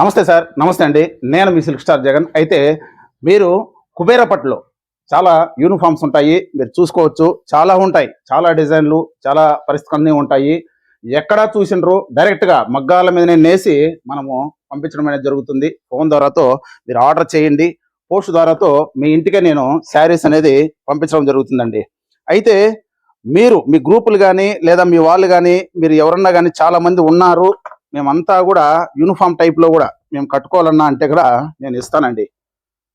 నమస్తే సార్ నమస్తే అండి. నేను మీ సిల్క్ స్టార్ జగన్. అయితే మీరు కుబేరపట్లో చాలా యూనిఫామ్స్ ఉంటాయి. మీరు చూసుకోవచ్చు. చాలా ఉంటాయి. చాలా డిజైన్లు చాలా పరిస్థితులన్నీ ఉంటాయి. ఎక్కడా చూసినారు డైరెక్ట్గా మగ్గాల మీదనే నేసి మనము పంపించడం అనేది జరుగుతుంది. ఫోన్ ద్వారాతో మీరు ఆర్డర్ చేయండి. పోస్ట్ ద్వారాతో మీ ఇంటికే నేను శారీస్ అనేది పంపించడం జరుగుతుందండి. అయితే మీరు మీ గ్రూపులు కానీ లేదా మీ వాళ్ళు కానీ మీరు ఎవరన్నా కానీ చాలామంది ఉన్నారు. మేమంతా కూడా యూనిఫామ్ టైప్లో కూడా మేము కట్టుకోవాలన్నా అంటే కూడా నేను ఇస్తానండి.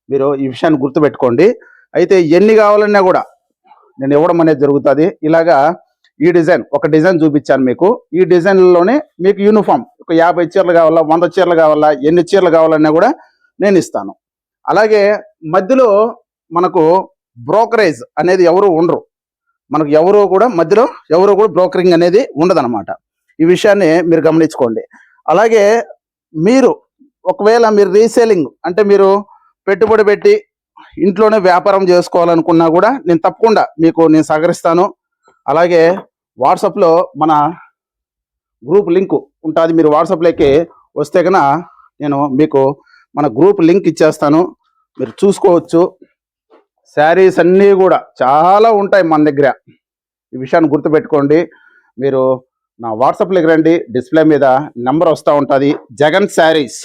మీరు ఈ విషయాన్ని గుర్తుపెట్టుకోండి. అయితే ఎన్ని కావాలన్నా కూడా నేను ఇవ్వడం అనేది జరుగుతుంది. ఇలాగా ఈ డిజైన్ ఒక డిజైన్ చూపించాను మీకు. ఈ డిజైన్లోనే మీకు యూనిఫామ్ ఒక యాభై చీరలు కావాలా వంద చీరలు కావాలా ఎన్ని చీరలు కావాలన్నా కూడా నేను ఇస్తాను. అలాగే మధ్యలో మనకు బ్రోకరేజ్ అనేది ఎవరు ఉండరు. మనకు ఎవరు కూడా మధ్యలో ఎవరు కూడా బ్రోకరింగ్ అనేది ఉండదన్నమాట. ఈ విషయాన్ని మీరు గమనించుకోండి. అలాగే మీరు ఒకవేళ మీరు రీసేలింగ్ అంటే మీరు పెట్టుబడి పెట్టి ఇంట్లోనే వ్యాపారం చేసుకోవాలనుకున్నా కూడా నేను తప్పకుండా మీకు నేను సహకరిస్తాను. అలాగే వాట్సాప్లో మన గ్రూప్ లింక్ ఉంటుంది. మీరు వాట్సాప్లోకి వస్తే కనుక నేను మీకు మన గ్రూప్ లింక్ ఇచ్చేస్తాను. మీరు చూసుకోవచ్చు. శారీస్ అన్నీ కూడా చాలా ఉంటాయి మన దగ్గర. ఈ విషయాన్ని గుర్తుపెట్టుకోండి. మీరు నా వాట్సాప్లోకి రండి. డిస్ప్లే మీద నెంబర్ వస్తూ ఉంటుంది. జగన్ శారీస్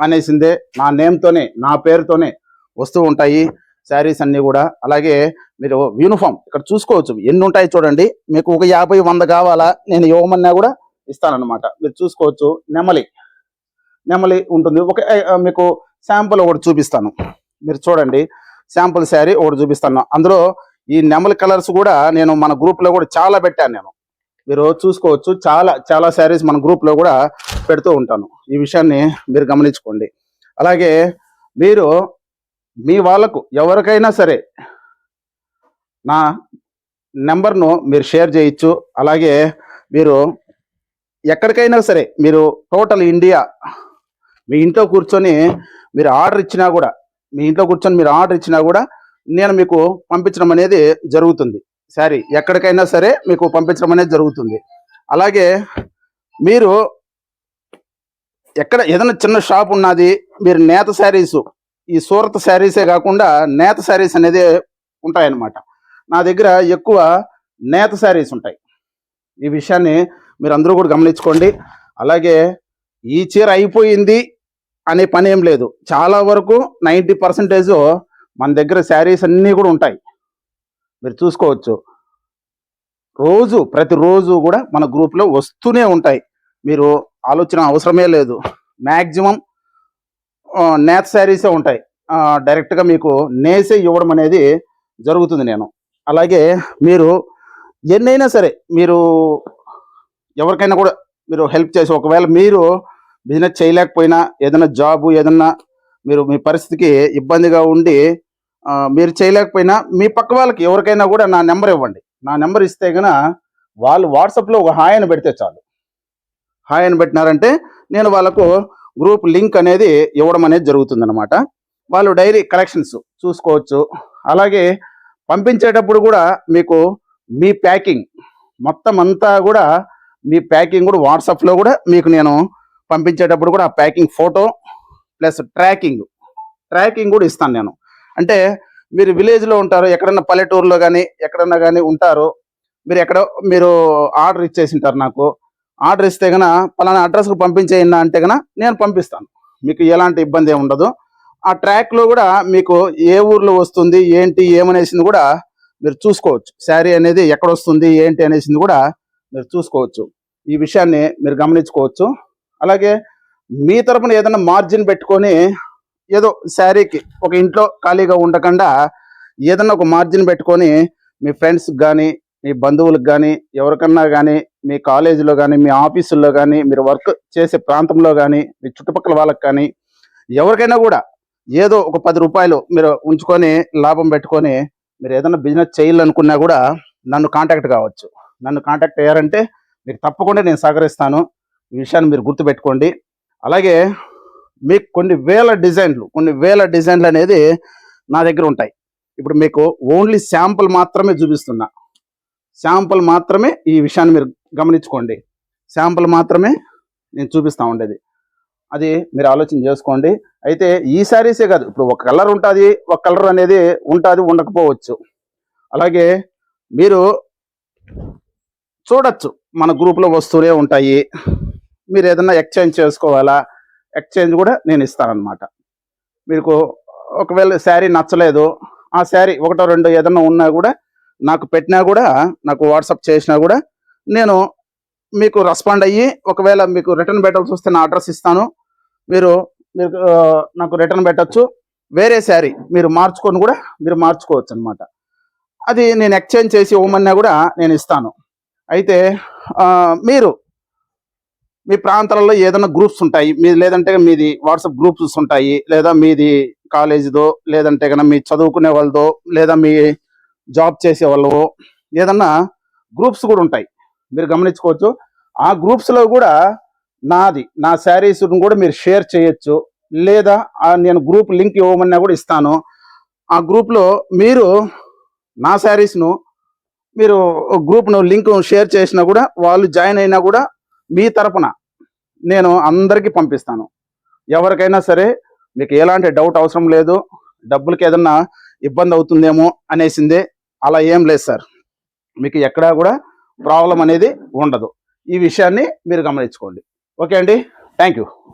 అనేసిందే నా నేమ్తోనే నా పేరుతోనే వస్తూ ఉంటాయి శారీస్ అన్నీ కూడా. అలాగే మీరు యూనిఫామ్ ఇక్కడ చూసుకోవచ్చు. ఎన్ని ఉంటాయి చూడండి. మీకు ఒక యాభై వంద కావాలా? నేను ఇవ్వమన్నా కూడా ఇస్తానన్నమాట. మీరు చూసుకోవచ్చు. నెమలి. నెమలి ఉంటుంది. ఒక మీకు శాంపుల్ ఒకటి చూపిస్తాను. మీరు చూడండి. శాంపుల్ శారీ ఒకటి చూపిస్తాను. అందులో ఈ నెమలి కలర్స్ కూడా నేను మన గ్రూప్లో కూడా చాలా పెట్టాను నేను. మీరు చూసుకోవచ్చు. చాలా చాలా శారీస్ మన గ్రూప్లో కూడా పెడుతూ ఉంటాను. ఈ విషయాన్ని మీరు గమనించుకోండి. అలాగే మీరు మీ వాళ్ళకు ఎవరికైనా సరే నా నెంబర్ను మీరు షేర్ చేయొచ్చు. అలాగే మీరు ఎక్కడికైనా సరే మీరు టోటల్ ఇండియా మీ ఇంట్లో కూర్చొని మీరు ఆర్డర్ ఇచ్చినా కూడా మీ ఇంట్లో కూర్చొని మీరు ఆర్డర్ ఇచ్చినా కూడా నేను మీకు పంపించడం అనేది జరుగుతుంది. శారీ ఎక్కడికైనా సరే మీకు పంపించడం అనేది జరుగుతుంది. అలాగే మీరు ఎక్కడ ఏదైనా చిన్న షాప్ ఉన్నది మీరు నేత శారీస్ ఈ సూరత్ శారీసే కాకుండా నేత శారీస్ అనేది ఉంటాయన్నమాట. నా దగ్గర ఎక్కువ నేత శారీస్ ఉంటాయి. ఈ విషయాన్ని మీరు అందరూ కూడా గమనించుకోండి. అలాగే ఈ చీర అయిపోయింది అనే పని ఏం లేదు. చాలా వరకు నైంటీ పర్సెంటేజ్ మన దగ్గర శారీస్ అన్నీ కూడా ఉంటాయి. మీరు చూసుకోవచ్చు. రోజు ప్రతిరోజు కూడా మన గ్రూప్లో వస్తూనే ఉంటాయి. మీరు ఆలోచన అవసరమే లేదు. మ్యాక్సిమం నేత శారీసే ఉంటాయి. డైరెక్ట్గా మీకు నేసే ఇవ్వడం అనేది జరుగుతుంది నేను. అలాగే మీరు ఎన్నైనా సరే మీరు ఎవరికైనా కూడా మీరు హెల్ప్ చేసి ఒకవేళ మీరు బిజినెస్ చేయలేకపోయినా ఏదైనా జాబు ఏదైనా మీరు మీ పరిస్థితికి ఇబ్బందిగా ఉండి మీరు చేయలేకపోయినా మీ పక్క వాళ్ళకి ఎవరికైనా కూడా నా నెంబర్ ఇవ్వండి. నా నెంబర్ ఇస్తే గన వాళ్ళు వాట్సాప్లో ఒక హాయ్ అని పెడితే చాలు. హాయ్ అని పెట్టినారంటే నేను వాళ్ళకు గ్రూప్ లింక్ అనేది ఇవ్వడం అనేది జరుగుతుంది అనమాట వాళ్ళు డైరీ కలెక్షన్స్ చూసుకోవచ్చు. అలాగే పంపించేటప్పుడు కూడా మీకు మీ ప్యాకింగ్ మొత్తం అంతా కూడా మీ ప్యాకింగ్ కూడా వాట్సాప్లో కూడా మీకు నేను పంపించేటప్పుడు కూడా ఆ packing photo plus tracking. Tracking కూడా ఇస్తాను నేను. అంటే మీరు విలేజ్లో ఉంటారు ఎక్కడన్నా పల్లెటూరులో కానీ ఎక్కడన్నా కానీ ఉంటారు మీరు ఎక్కడ మీరు ఆర్డర్ ఇచ్చేసి ఉంటారు నాకు. ఆర్డర్ ఇస్తే గన పలానా అడ్రస్కి పంపించేయన్నా అంటే గన నేను పంపిస్తాను. మీకు ఎలాంటి ఇబ్బంది ఏమి ఉండదు. ఆ ట్రాక్లో కూడా మీకు ఏ ఊర్లో వస్తుంది ఏంటి ఏమనేసింది కూడా మీరు చూసుకోవచ్చు. శారీ అనేది ఎక్కడ వస్తుంది ఏంటి అనేసింది కూడా మీరు చూసుకోవచ్చు. ఈ విషయాన్ని మీరు గమనించుకోవచ్చు. అలాగే మీ తరపున ఏదైనా మార్జిన్ పెట్టుకొని ఏదో శారీకి ఒక ఇంట్లో ఖాళీగా ఉండకుండా ఏదైనా ఒక మార్జిన్ పెట్టుకొని మీ ఫ్రెండ్స్కి కానీ మీ బంధువులకు కానీ ఎవరికన్నా కానీ మీ కాలేజీలో కానీ మీ ఆఫీసుల్లో కానీ మీరు వర్క్ చేసే ప్రాంతంలో కానీ మీ చుట్టుపక్కల వాళ్ళకి కానీ ఎవరికైనా కూడా ఏదో ఒక పది రూపాయలు మీరు ఉంచుకొని లాభం పెట్టుకొని మీరు ఏదైనా బిజినెస్ చేయాలనుకున్నా కూడా నన్ను కాంటాక్ట్ కావచ్చు. నన్ను కాంటాక్ట్ అయ్యారంటే మీకు తప్పకుండా నేను సహకరిస్తాను. ఈ విషయాన్ని మీరు గుర్తుపెట్టుకోండి. అలాగే మీకు కొన్ని వేల డిజైన్లు కొన్ని వేల డిజైన్లు అనేది నా దగ్గర ఉంటాయి. ఇప్పుడు మీకు ఓన్లీ శాంపుల్ మాత్రమే చూపిస్తున్నా. శాంపుల్ మాత్రమే ఈ విషయాన్ని మీరు గమనించుకోండి. శాంపుల్ మాత్రమే నేను చూపిస్తా ఉండేది. అది మీరు ఆలోచన చేసుకోండి. అయితే ఈ శారీసే కాదు ఇప్పుడు ఒక కలర్ ఉంటుంది ఒక కలర్ అనేది ఉంటుంది ఉండకపోవచ్చు. అలాగే మీరు చూడొచ్చు మన గ్రూప్లో వస్తూనే ఉంటాయి. మీరు ఏదన్నా ఎక్స్చేంజ్ చేసుకోవాలా? ఎక్స్చేంజ్ కూడా నేను ఇస్తానన్నమాట. మీకు ఒకవేళ శారీ నచ్చలేదు ఆ శారీ ఒకటో రెండో ఏదన్నా ఉన్నా కూడా నాకు పెట్టినా కూడా నాకు వాట్సాప్ చేసినా కూడా నేను మీకు రెస్పాండ్ అయ్యి ఒకవేళ మీకు రిటర్న్ పెట్టాల్సి వస్తే నా అడ్రస్ ఇస్తాను. మీరు మీరు నాకు రిటర్న్ పెట్టచ్చు. వేరే శారీ మీరు మార్చుకొని కూడా మీరు మార్చుకోవచ్చు అనమాట అది నేను ఎక్స్చేంజ్ చేసి ఇవ్వమన్నా కూడా నేను ఇస్తాను. అయితే మీరు మీ ప్రాంతాలలో ఏదైనా గ్రూప్స్ ఉంటాయి. మీ లేదంటే మీది వాట్సాప్ గ్రూప్స్ ఉంటాయి. లేదా మీది కాలేజీదో లేదంటే కనుక మీ చదువుకునే వాళ్ళదో లేదా మీ జాబ్ చేసే వాళ్ళవో ఏదన్నా గ్రూప్స్ కూడా ఉంటాయి. మీరు గమనించుకోవచ్చు. ఆ గ్రూప్స్లో కూడా నాది నా శారీస్ను కూడా మీరు షేర్ చేయొచ్చు. లేదా నేను గ్రూప్ లింక్ ఇవ్వమన్నా కూడా ఇస్తాను. ఆ గ్రూప్లో మీరు నా శారీస్ను మీరు గ్రూప్ను లింక్ షేర్ చేసినా కూడా వాళ్ళు జాయిన్ అయినా కూడా మీ తరపున నేను అందరికీ పంపిస్తాను. ఎవరికైనా సరే మీకు ఎలాంటి డౌట్ అవసరం లేదు డబ్బులకి ఏదన్నా ఇబ్బంది అవుతుందేమో అనేసిందే అలా ఏం లేదు సార్. మీకు ఎక్కడా కూడా ప్రాబ్లం అనేది ఉండదు. ఈ విషయాన్ని మీరు గమనించుకోండి. ఓకే అండి. Thank you